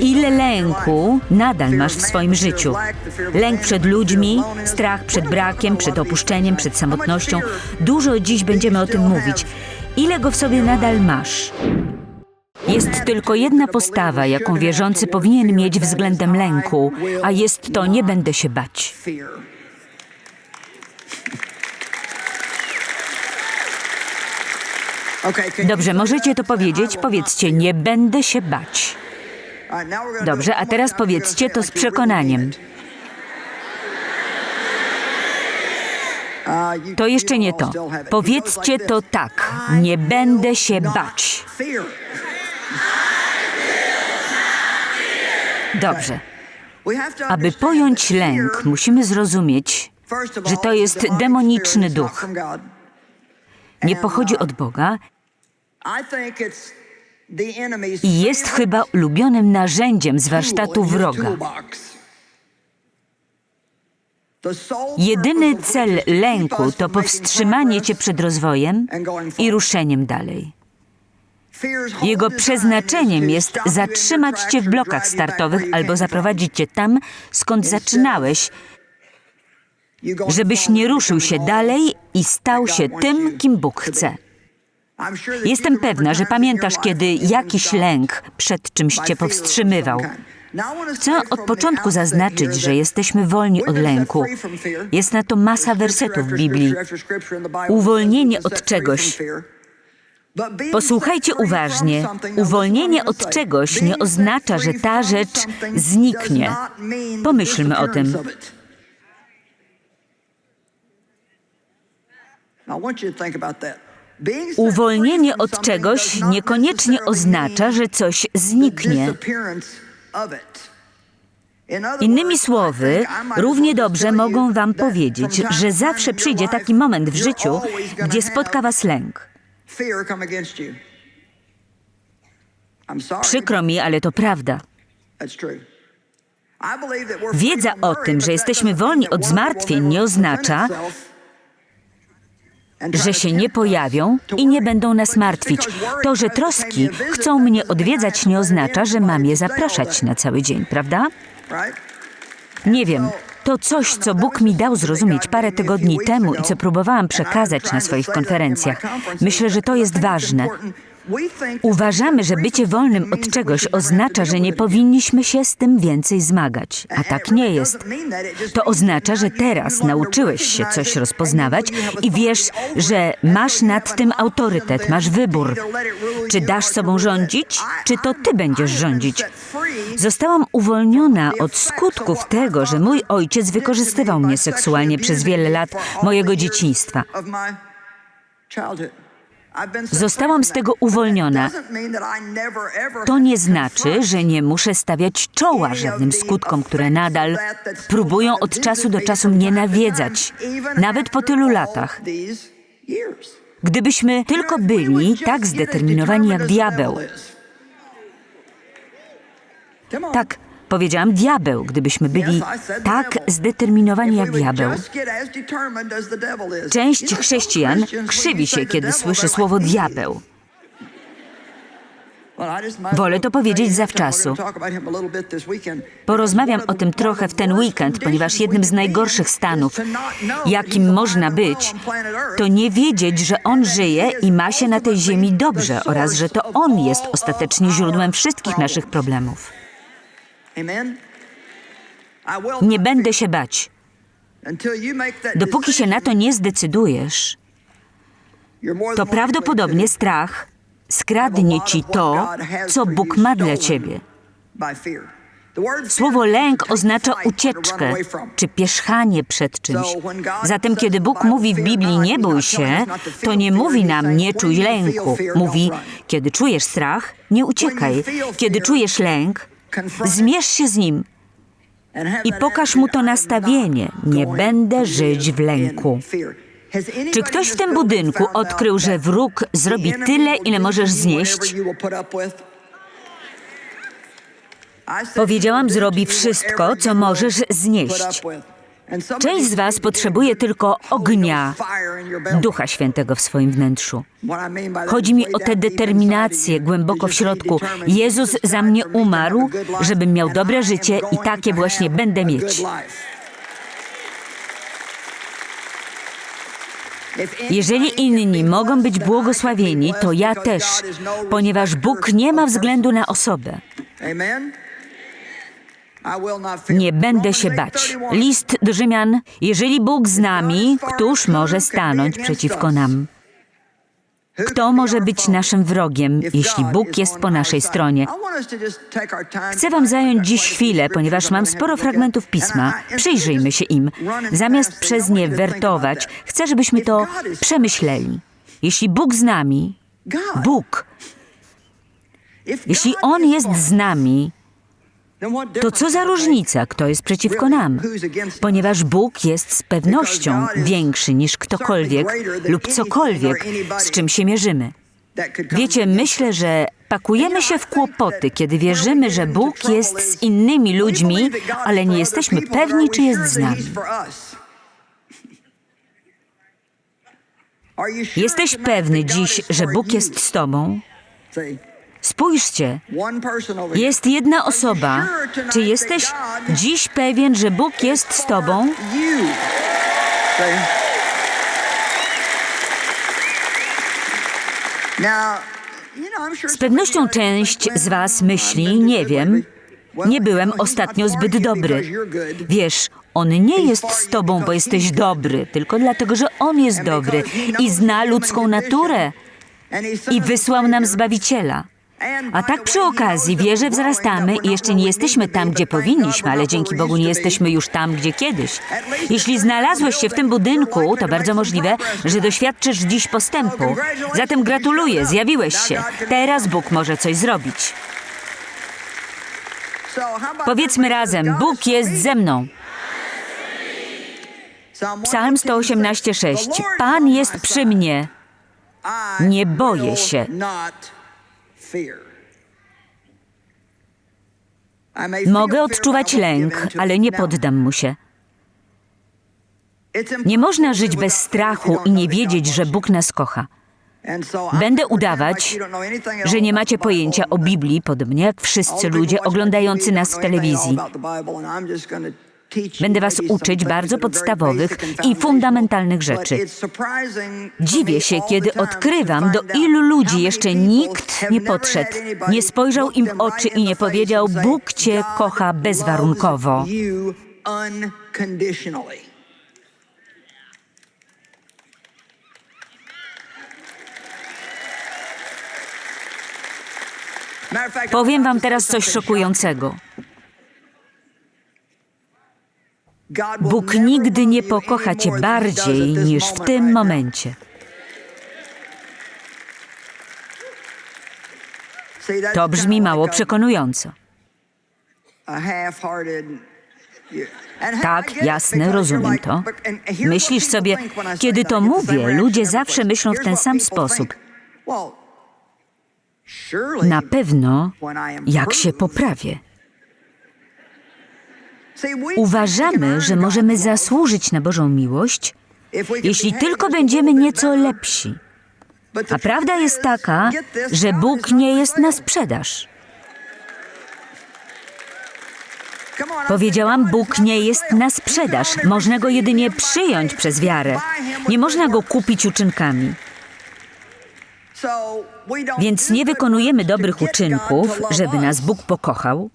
Ile lęku nadal masz w swoim życiu? Lęk przed ludźmi, strach przed brakiem, przed opuszczeniem, przed samotnością. Dużo dziś będziemy o tym mówić. Ile go w sobie nadal masz? Jest tylko jedna postawa, jaką wierzący powinien mieć względem lęku, a jest to nie będę się bać. Dobrze, możecie to powiedzieć? Powiedzcie, nie będę się bać. Dobrze, a teraz powiedzcie to z przekonaniem. To jeszcze nie to. Powiedzcie to tak. Nie będę się bać. Dobrze. Aby pojąć lęk, musimy zrozumieć, że to jest demoniczny duch. Nie pochodzi od Boga jest chyba ulubionym narzędziem z warsztatu wroga. Jedyny cel lęku to powstrzymanie cię przed rozwojem i ruszeniem dalej. Jego przeznaczeniem jest zatrzymać cię w blokach startowych albo zaprowadzić cię tam, skąd zaczynałeś, żebyś nie ruszył się dalej i stał się tym, kim Bóg chce. Jestem pewna, że pamiętasz, kiedy jakiś lęk przed czymś cię powstrzymywał. Chcę od początku zaznaczyć, że jesteśmy wolni od lęku. Jest na to masa wersetów w Biblii. Uwolnienie od czegoś. Posłuchajcie uważnie. Uwolnienie od czegoś nie oznacza, że ta rzecz zniknie. Pomyślmy o tym. Uwolnienie od czegoś niekoniecznie oznacza, że coś zniknie. Innymi słowy, równie dobrze mogą Wam powiedzieć, że zawsze przyjdzie taki moment w życiu, gdzie spotka Was lęk. Przykro mi, ale to prawda. Wiedza o tym, że jesteśmy wolni od zmartwień, nie oznacza, że się nie pojawią i nie będą nas martwić. To, że troski chcą mnie odwiedzać, nie oznacza, że mam je zapraszać na cały dzień, prawda? Nie wiem. To coś, co Bóg mi dał zrozumieć parę tygodni temu i co próbowałam przekazać na swoich konferencjach. Myślę, że to jest ważne. Uważamy, że bycie wolnym od czegoś oznacza, że nie powinniśmy się z tym więcej zmagać. A tak nie jest. To oznacza, że teraz nauczyłeś się coś rozpoznawać i wiesz, że masz nad tym autorytet, masz wybór. Czy dasz sobą rządzić, czy to ty będziesz rządzić? Zostałam uwolniona od skutków tego, że mój ojciec wykorzystywał mnie seksualnie przez wiele lat mojego dzieciństwa. Zostałam z tego uwolniona. To nie znaczy, że nie muszę stawiać czoła żadnym skutkom, które nadal próbują od czasu do czasu mnie nawiedzać, nawet po tylu latach. Gdybyśmy tylko byli tak zdeterminowani jak diabeł. Tak, powiedziałam diabeł, gdybyśmy byli tak zdeterminowani jak diabeł. Część chrześcijan krzywi się, kiedy słyszy słowo diabeł. Wolę to powiedzieć zawczasu. Porozmawiam o tym trochę w ten weekend, ponieważ jednym z najgorszych stanów, jakim można być, to nie wiedzieć, że On żyje i ma się na tej ziemi dobrze oraz że to On jest ostatecznie źródłem wszystkich naszych problemów. Nie będę się bać. Dopóki się na to nie zdecydujesz, to prawdopodobnie strach skradnie ci to, co Bóg ma dla ciebie. Słowo lęk oznacza ucieczkę czy pierzchanie przed czymś. Zatem, kiedy Bóg mówi w Biblii nie bój się, to nie mówi nam nie czuj lęku. Mówi, kiedy czujesz strach, nie uciekaj. Kiedy czujesz lęk, zmierz się z nim i pokaż mu to nastawienie. Nie będę żyć w lęku. Czy ktoś w tym budynku odkrył, że wróg zrobi tyle, ile możesz znieść? Powiedziałam, zrobi wszystko, co możesz znieść. Część z Was potrzebuje tylko ognia Ducha Świętego w swoim wnętrzu. Chodzi mi o tę determinację głęboko w środku. Jezus za mnie umarł, żebym miał dobre życie i takie właśnie będę mieć. Jeżeli inni mogą być błogosławieni, to ja też, ponieważ Bóg nie ma względu na osobę. Nie będę się bać. List do Rzymian. Jeżeli Bóg z nami, któż może stanąć przeciwko nam? Kto może być naszym wrogiem, jeśli Bóg jest po naszej stronie? Chcę Wam zająć dziś chwilę, ponieważ mam sporo fragmentów pisma. Przyjrzyjmy się im. Zamiast przez nie wertować, chcę, żebyśmy to przemyśleli. Jeśli Bóg z nami, Bóg, jeśli On jest z nami, to co za różnica, kto jest przeciwko nam? Ponieważ Bóg jest z pewnością większy niż ktokolwiek lub cokolwiek, z czym się mierzymy. Wiecie, myślę, że pakujemy się w kłopoty, kiedy wierzymy, że Bóg jest z innymi ludźmi, ale nie jesteśmy pewni, czy jest z nami. Jesteś pewny dziś, że Bóg jest z Tobą? Spójrzcie, jest jedna osoba. Czy jesteś dziś pewien, że Bóg jest z Tobą? Z pewnością część z Was myśli, nie wiem, nie byłem ostatnio zbyt dobry. Wiesz, on nie jest z Tobą, bo jesteś dobry, tylko dlatego, że On jest dobry i zna ludzką naturę i wysłał nam Zbawiciela. A tak przy okazji wierzę wzrastamy i jeszcze nie jesteśmy tam, gdzie powinniśmy, ale dzięki Bogu nie jesteśmy już tam, gdzie kiedyś. Jeśli znalazłeś się w tym budynku, to bardzo możliwe, że doświadczysz dziś postępu. Zatem gratuluję, zjawiłeś się. Teraz Bóg może coś zrobić. Powiedzmy razem, Bóg jest ze mną. Psalm 118:6. Pan jest przy mnie. Nie boję się. Mogę odczuwać lęk, ale nie poddam mu się. Nie można żyć bez strachu i nie wiedzieć, że Bóg nas kocha. Będę udawać, że nie macie pojęcia o Biblii, podobnie jak wszyscy ludzie oglądający nas w telewizji. Będę Was uczyć bardzo podstawowych i fundamentalnych rzeczy. Dziwię się, kiedy odkrywam, do ilu ludzi jeszcze nikt nie podszedł, nie spojrzał im w oczy i nie powiedział: Bóg Cię kocha bezwarunkowo. Powiem Wam teraz coś szokującego. Bóg nigdy nie pokocha Cię bardziej niż w tym momencie. To brzmi mało przekonująco. Tak, jasne, rozumiem to. Myślisz sobie, kiedy to mówię, ludzie zawsze myślą w ten sam sposób. Na pewno, jak się poprawię. Uważamy, że możemy zasłużyć na Bożą miłość, jeśli tylko będziemy nieco lepsi. A prawda jest taka, że Bóg nie jest na sprzedaż. Powiedziałam, Bóg nie jest na sprzedaż. Można go jedynie przyjąć przez wiarę. Nie można go kupić uczynkami. Więc nie wykonujemy dobrych uczynków, żeby nas Bóg pokochał.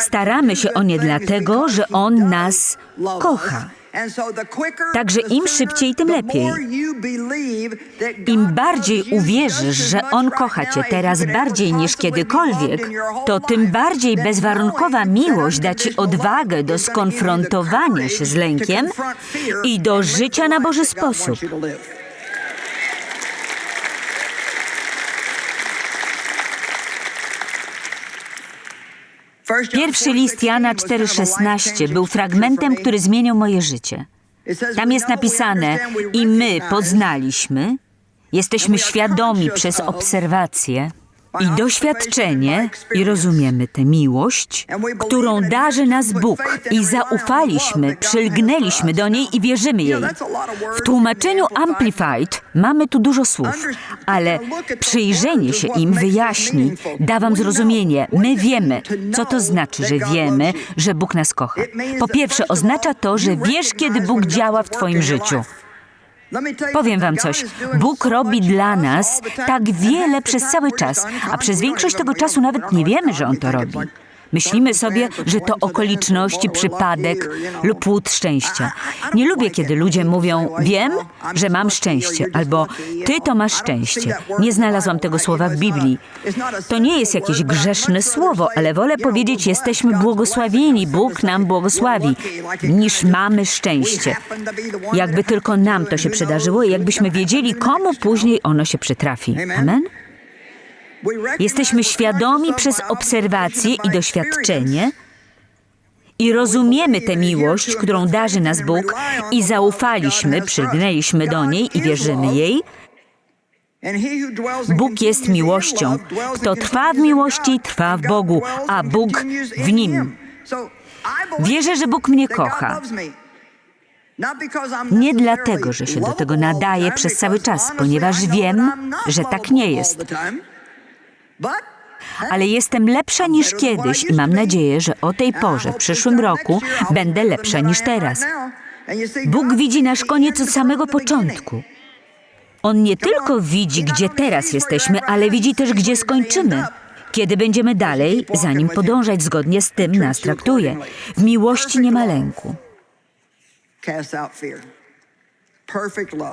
Staramy się o nie dlatego, że On nas kocha. Także im szybciej, tym lepiej. Im bardziej uwierzysz, że On kocha Cię teraz bardziej niż kiedykolwiek, to tym bardziej bezwarunkowa miłość da Ci odwagę do skonfrontowania się z lękiem i do życia na Boży sposób. Pierwszy list Jana 4,16 był fragmentem, który zmienił moje życie. Tam jest napisane: I my poznaliśmy, jesteśmy świadomi przez obserwację, i doświadczenie i rozumiemy tę miłość, którą darzy nas Bóg i zaufaliśmy, przylgnęliśmy do niej i wierzymy jej. W tłumaczeniu Amplified mamy tu dużo słów, ale przyjrzenie się im wyjaśni, da wam zrozumienie. My wiemy, co to znaczy, że wiemy, że Bóg nas kocha. Po pierwsze, oznacza to, że wiesz, kiedy Bóg działa w twoim życiu. Powiem wam coś. Bóg robi dla nas tak wiele przez cały czas, a przez większość tego czasu nawet nie wiemy, że On to robi. Myślimy sobie, że to okoliczności, przypadek lub płód szczęścia. Nie lubię, kiedy ludzie mówią, wiem, że mam szczęście, albo ty to masz szczęście. Nie znalazłam tego słowa w Biblii. To nie jest jakieś grzeszne słowo, ale wolę powiedzieć, jesteśmy błogosławieni, Bóg nam błogosławi, niż mamy szczęście. Jakby tylko nam to się przydarzyło i jakbyśmy wiedzieli, komu później ono się przytrafi. Amen? Jesteśmy świadomi przez obserwację i doświadczenie i rozumiemy tę miłość, którą darzy nas Bóg i zaufaliśmy, przygnęliśmy do niej i wierzymy jej. Bóg jest miłością. Kto trwa w miłości, trwa w Bogu, a Bóg w nim. Wierzę, że Bóg mnie kocha. Nie dlatego, że się do tego nadaje przez cały czas, ponieważ wiem, że tak nie jest. Ale jestem lepsza niż kiedyś i mam nadzieję, że o tej porze, w przyszłym roku, będę lepsza niż teraz. Bóg widzi nasz koniec od samego początku. On nie tylko widzi, gdzie teraz jesteśmy, ale widzi też, gdzie skończymy. Kiedy będziemy dalej, zanim podążać zgodnie z tym nas traktuje. W miłości nie ma lęku.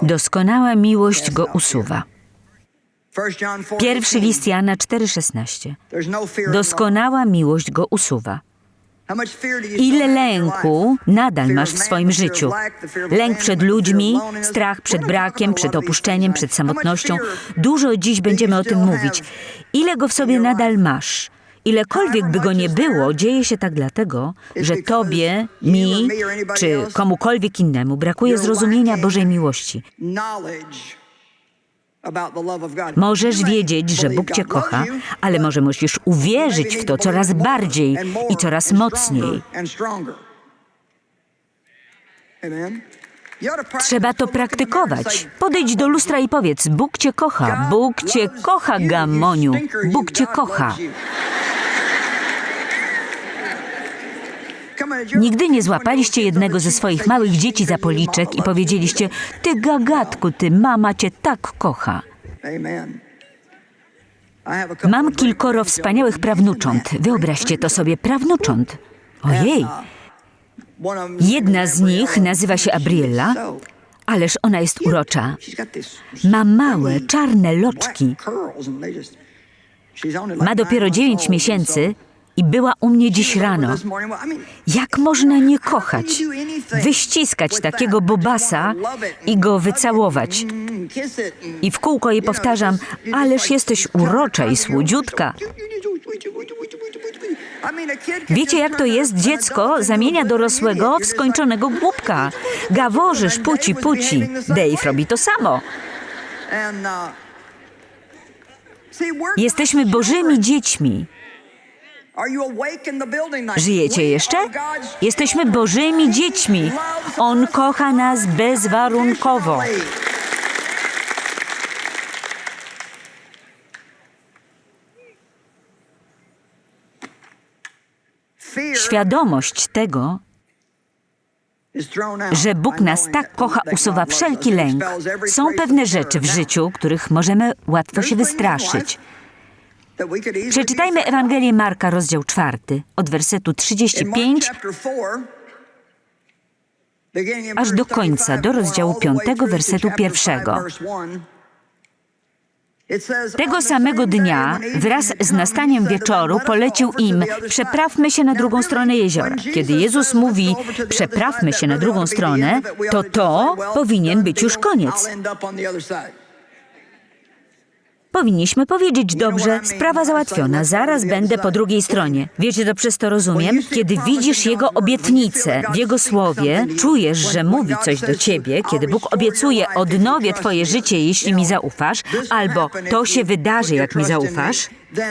Doskonała miłość go usuwa. Pierwszy list Jana 4,16. Doskonała miłość go usuwa. Ile lęku nadal masz w swoim życiu? Lęk przed ludźmi, strach przed brakiem, przed opuszczeniem, przed samotnością. Dużo dziś będziemy o tym mówić. Ile go w sobie nadal masz? Ilekolwiek by go nie było, dzieje się tak dlatego, że tobie, mi czy komukolwiek innemu brakuje zrozumienia Bożej miłości. Możesz wiedzieć, że Bóg Cię kocha, ale może musisz uwierzyć w to coraz bardziej i coraz mocniej. Trzeba to praktykować. Podejdź do lustra i powiedz: Bóg Cię kocha, Bóg Cię kocha, Gamoniu, Bóg Cię kocha. Nigdy nie złapaliście jednego ze swoich małych dzieci za policzek i powiedzieliście: Ty gagatku, ty mama cię tak kocha. Mam kilkoro wspaniałych prawnucząt. Wyobraźcie to sobie, prawnucząt. Ojej. Jedna z nich nazywa się Abriella, ależ ona jest urocza. Ma małe, czarne loczki. Ma dopiero dziewięć miesięcy i była u mnie dziś rano. Jak można nie kochać? Wyściskać takiego bobasa i go wycałować. I w kółko jej powtarzam, ależ jesteś urocza i słodziutka. Wiecie, jak to jest? Dziecko zamienia dorosłego w skończonego głupka. Gaworzysz, puci, puci. Dave robi to samo. Jesteśmy Bożymi dziećmi. Żyjecie jeszcze? Jesteśmy Bożymi dziećmi. On kocha nas bezwarunkowo. Świadomość tego, że Bóg nas tak kocha, usuwa wszelki lęk. Są pewne rzeczy w życiu, których możemy łatwo się wystraszyć. Przeczytajmy Ewangelię Marka, rozdział czwarty, od wersetu 35 aż do końca, do rozdziału piątego, wersetu pierwszego. Tego samego dnia, wraz z nastaniem wieczoru, polecił im: Przeprawmy się na drugą stronę jeziora. Kiedy Jezus mówi: Przeprawmy się na drugą stronę, to to powinien być już koniec. Powinniśmy powiedzieć dobrze, sprawa załatwiona, zaraz będę po drugiej stronie. Wiecie, to przez to rozumiem? Kiedy widzisz Jego obietnicę w Jego słowie, czujesz, że mówi coś do ciebie, kiedy Bóg obiecuje, odnowię twoje życie, jeśli mi zaufasz, albo to się wydarzy, jak mi zaufasz,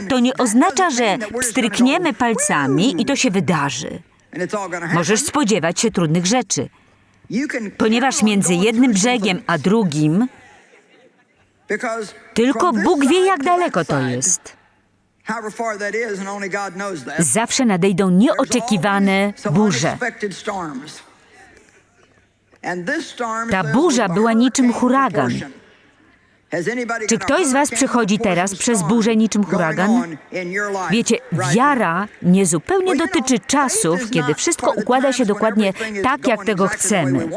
to nie oznacza, że strykniemy palcami i to się wydarzy. Możesz spodziewać się trudnych rzeczy, ponieważ między jednym brzegiem a drugim tylko Bóg wie, jak daleko to jest. Zawsze nadejdą nieoczekiwane burze. Ta burza była niczym huragan. Czy ktoś z Was przychodzi teraz przez burzę niczym huragan? Wiecie, wiara niezupełnie dotyczy czasów, kiedy wszystko układa się dokładnie tak, jak tego chcemy.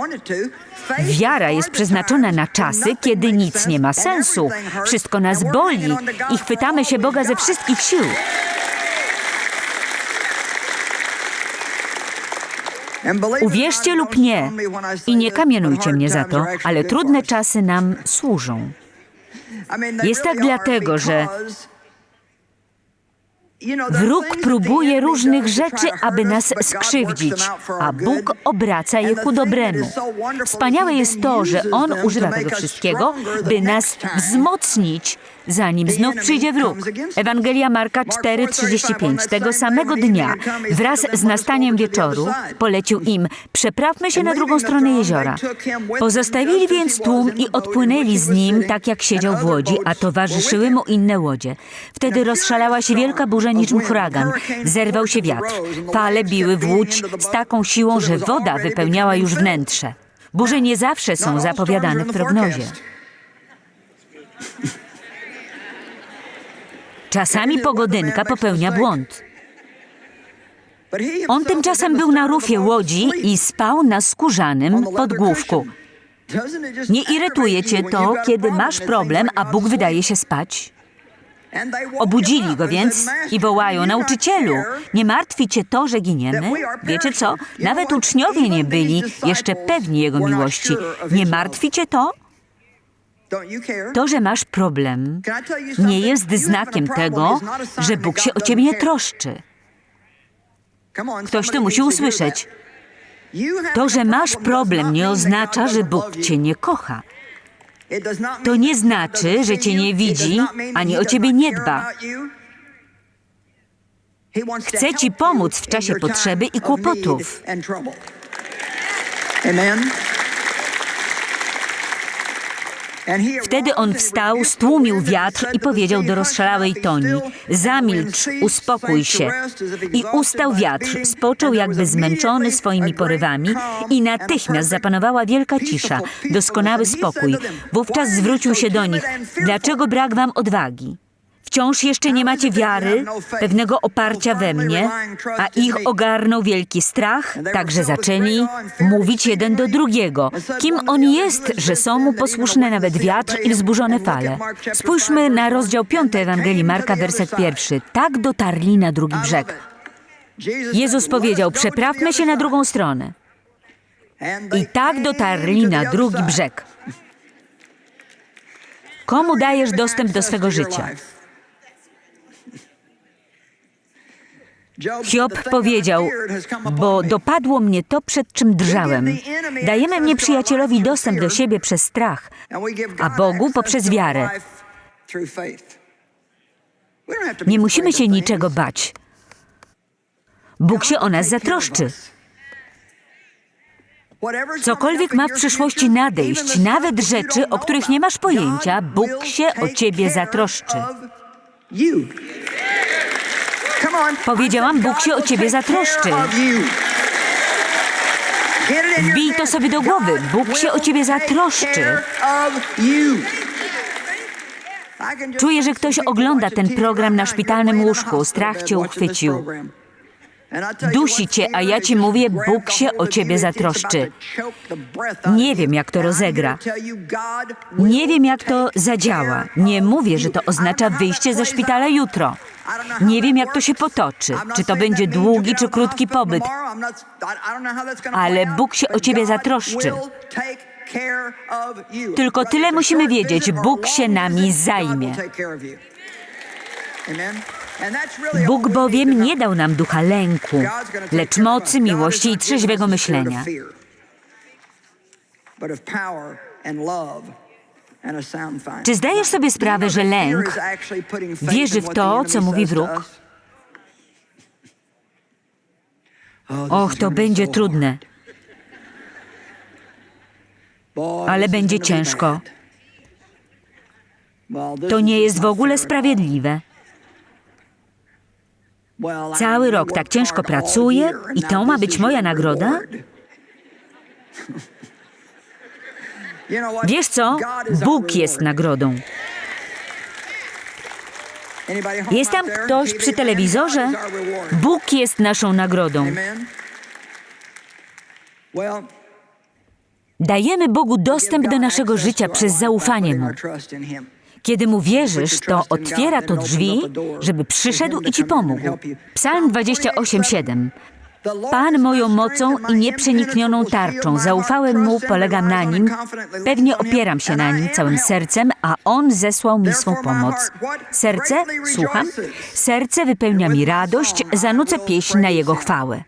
Wiara jest przeznaczona na czasy, kiedy nic nie ma sensu, wszystko nas boli i chwytamy się Boga ze wszystkich sił. Uwierzcie lub nie, i nie kamienujcie mnie za to, ale trudne czasy nam służą. Jest tak dlatego, że Wróg próbuje różnych rzeczy, aby nas skrzywdzić, a Bóg obraca je ku dobremu. Wspaniałe jest to, że On używa tego wszystkiego, by nas wzmocnić, zanim znów przyjdzie wróg. Ewangelia Marka 4:35 tego samego dnia, wraz z nastaniem wieczoru, polecił im: Przeprawmy się na drugą stronę jeziora. Pozostawili więc tłum i odpłynęli z nim, tak jak siedział w łodzi, a towarzyszyły mu inne łodzie. Wtedy rozszalała się wielka burza niczym huragan. Zerwał się wiatr. Fale biły w łódź z taką siłą, że woda wypełniała już wnętrze. Burze nie zawsze są zapowiadane w prognozie. Czasami pogodynka popełnia błąd. On tymczasem był na rufie łodzi i spał na skórzanym podgłówku. Nie irytuje cię to, kiedy masz problem, a Bóg wydaje się spać? Obudzili go więc i wołają, nauczycielu, nie martwi cię to, że giniemy? Wiecie co? Nawet uczniowie nie byli jeszcze pewni Jego miłości. Nie martwi cię to? To, że masz problem, nie jest znakiem tego, że Bóg się o ciebie nie troszczy. Ktoś to musi usłyszeć. To, że masz problem, nie oznacza, że Bóg cię nie kocha. To nie znaczy, że cię nie widzi, ani o ciebie nie dba. Chce ci pomóc w czasie potrzeby i kłopotów. Wtedy on wstał, stłumił wiatr i powiedział do rozszalałej toni: Zamilcz, uspokój się. I ustał wiatr, spoczął jakby zmęczony swoimi porywami, i natychmiast zapanowała wielka cisza, doskonały spokój. Wówczas zwrócił się do nich: Dlaczego brak wam odwagi? Wciąż jeszcze nie macie wiary, pewnego oparcia we mnie, a ich ogarnął wielki strach, także zaczęli mówić jeden do drugiego. Kim on jest, że są mu posłuszne nawet wiatr i wzburzone fale? Spójrzmy na rozdział 5 Ewangelii Marka, werset pierwszy. Tak dotarli na drugi brzeg. Jezus powiedział, przeprawmy się na drugą stronę. I tak dotarli na drugi brzeg. Komu dajesz dostęp do swego życia? Hiob powiedział, bo dopadło mnie to, przed czym drżałem. Dajemy nieprzyjacielowi dostęp do siebie przez strach, a Bogu poprzez wiarę. Nie musimy się niczego bać. Bóg się o nas zatroszczy. Cokolwiek ma w przyszłości nadejść, nawet rzeczy, o których nie masz pojęcia, Bóg się o ciebie zatroszczy. Powiedziałam, Bóg się o ciebie zatroszczy. Wbij to sobie do głowy. Bóg się o ciebie zatroszczy. Czuję, że ktoś ogląda ten program na szpitalnym łóżku. Strach cię uchwycił. Dusi cię, a ja ci mówię, Bóg się o ciebie zatroszczy. Nie wiem, jak to rozegra. Nie wiem, jak to zadziała. Nie mówię, że to oznacza wyjście ze szpitala jutro. Nie wiem, jak to się potoczy. Czy to będzie długi czy krótki pobyt. Ale Bóg się o ciebie zatroszczy. Tylko tyle musimy wiedzieć, Bóg się nami zajmie. Bóg bowiem nie dał nam ducha lęku, lecz mocy, miłości i trzeźwego myślenia. Czy zdajesz sobie sprawę, że lęk wierzy w to, co mówi wróg? Och, to będzie trudne, ale będzie ciężko. To nie jest w ogóle sprawiedliwe. Cały rok tak ciężko pracuję i to ma być moja nagroda? Wiesz co? Bóg jest nagrodą. Jest tam ktoś przy telewizorze? Bóg jest naszą nagrodą. Dajemy Bogu dostęp do naszego życia przez zaufanie Mu. Kiedy Mu wierzysz, to otwiera to drzwi, żeby przyszedł i Ci pomógł. Psalm 28,7 Pan moją mocą i nieprzeniknioną tarczą. Zaufałem Mu, polegam na Nim. Pewnie opieram się na Nim całym sercem, a On zesłał mi swą pomoc. Serce? Słucham? Serce wypełnia mi radość, zanucę pieśń na Jego chwałę.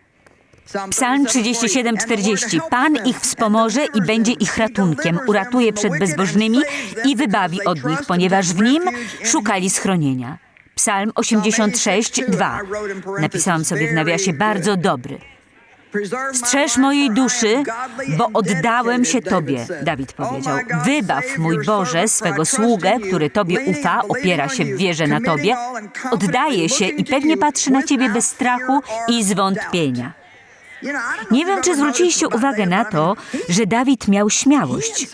Psalm 37:40 Pan ich wspomoże i będzie ich ratunkiem, uratuje przed bezbożnymi i wybawi od nich, ponieważ w nim szukali schronienia. Psalm 86:2 Napisałam sobie w nawiasie bardzo dobry. Strzeż mojej duszy, bo oddałem się Tobie, Dawid powiedział. Wybaw, mój Boże, swego sługę, który Tobie ufa, opiera się w wierze na Tobie, oddaje się i pewnie patrzy na Ciebie bez strachu i zwątpienia. Nie wiem, czy zwróciliście uwagę na to, że Dawid miał śmiałość.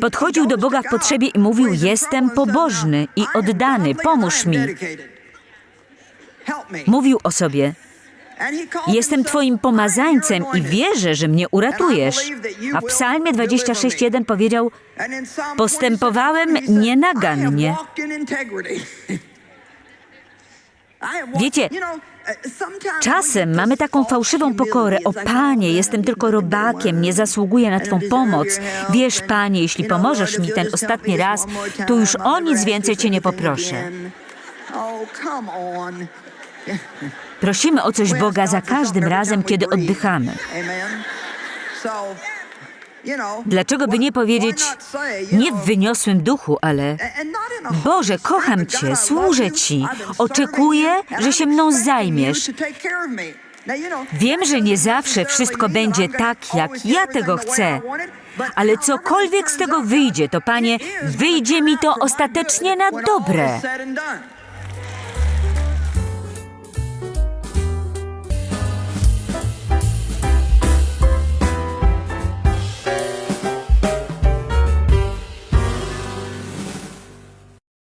Podchodził do Boga w potrzebie i mówił: Jestem pobożny i oddany, pomóż mi. Mówił o sobie: Jestem Twoim pomazańcem i wierzę, że mnie uratujesz. A w Psalmie 26:1 powiedział: Postępowałem nienagannie. Wiecie, Czasem mamy taką fałszywą pokorę. O Panie, jestem tylko robakiem, nie zasługuję na Twą pomoc. Wiesz, Panie, jeśli pomożesz mi ten ostatni raz, to już o nic więcej Cię nie poproszę. Prosimy o coś Boga za każdym razem, kiedy oddychamy. Dlaczego by nie powiedzieć, nie w wyniosłym duchu, ale Boże, kocham Cię, służę Ci, oczekuję, że się mną zajmiesz. Wiem, że nie zawsze wszystko będzie tak, jak ja tego chcę, ale cokolwiek z tego wyjdzie, to Panie, wyjdzie mi to ostatecznie na dobre.